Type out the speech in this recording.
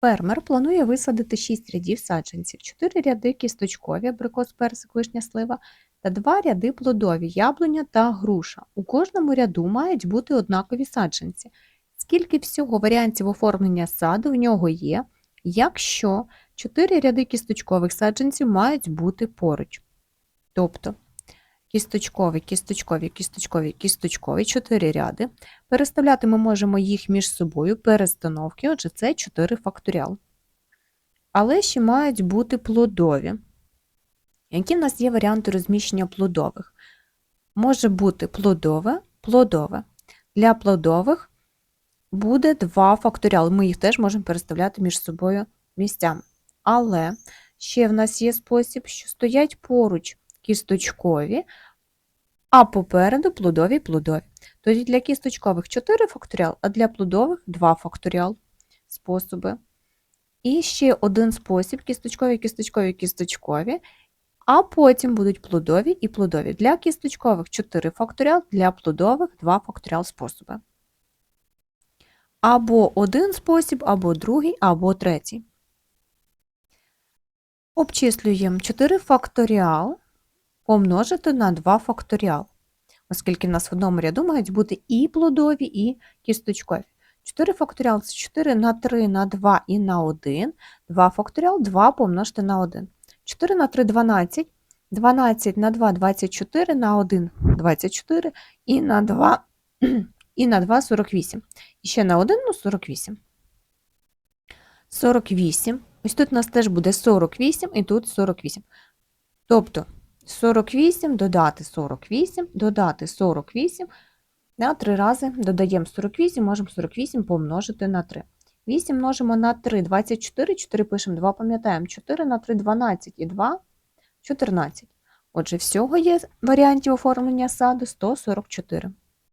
Фермер планує висадити 6 рядів саджанців, 4 ряди кісточкові, абрикос, персик, вишня, слива та 2 ряди плодові, яблуня та груша. У кожному ряду мають бути однакові саджанці. Скільки всього варіантів оформлення саду в нього є, якщо 4 ряди кісточкових саджанців мають бути поруч. Тобто кісточкові, кісточкові, кісточкові, кісточкові, 4 ряди. Переставляти ми можемо їх між собою перестановки, отже, це 4 факторіал. Але ще мають бути плодові. Які в нас є варіанти розміщення плодових? Може бути плодове, плодове. Для плодових буде два факторіали. Ми їх теж можемо переставляти між собою місцями. Але ще в нас є спосіб, що стоять поруч кісточкові, а попереду плодові плодові. Тоді для кісточкових 4 факторіал, а для плодових 2 факторіал способи. І ще один спосіб кісточкові, кісточкові, кісточкові, а потім будуть плодові і плодові. Для кісточкових 4 факторіал, для плодових 2 факторіал способи. Або один спосіб, або другий, або третій. Обчислюємо 4 факторіал помножити на 2 факторіал оскільки в нас в одному ряду мають бути і плодові, і кісточкові. 4 факторіал це 4 на 3 на 2 і на 1. 2 факторіал 2 помножити на 1. 4 на 3 – 12. 12 на 2 – 24, на 1 – 24, і на 2 і на 2 – 48. І ще на 1 – ну, 48. 48. Ось тут у нас теж буде 48, і тут 48. Тобто 48 додати 48, додати 48, на 3 рази додаємо 48, можемо 48 помножити на 3. 8 множимо на 3, 24, 4 пишемо, 2 пам'ятаємо, 4 на 3 – 12 і 2 – 14. Отже, всього є варіантів оформлення саду 144.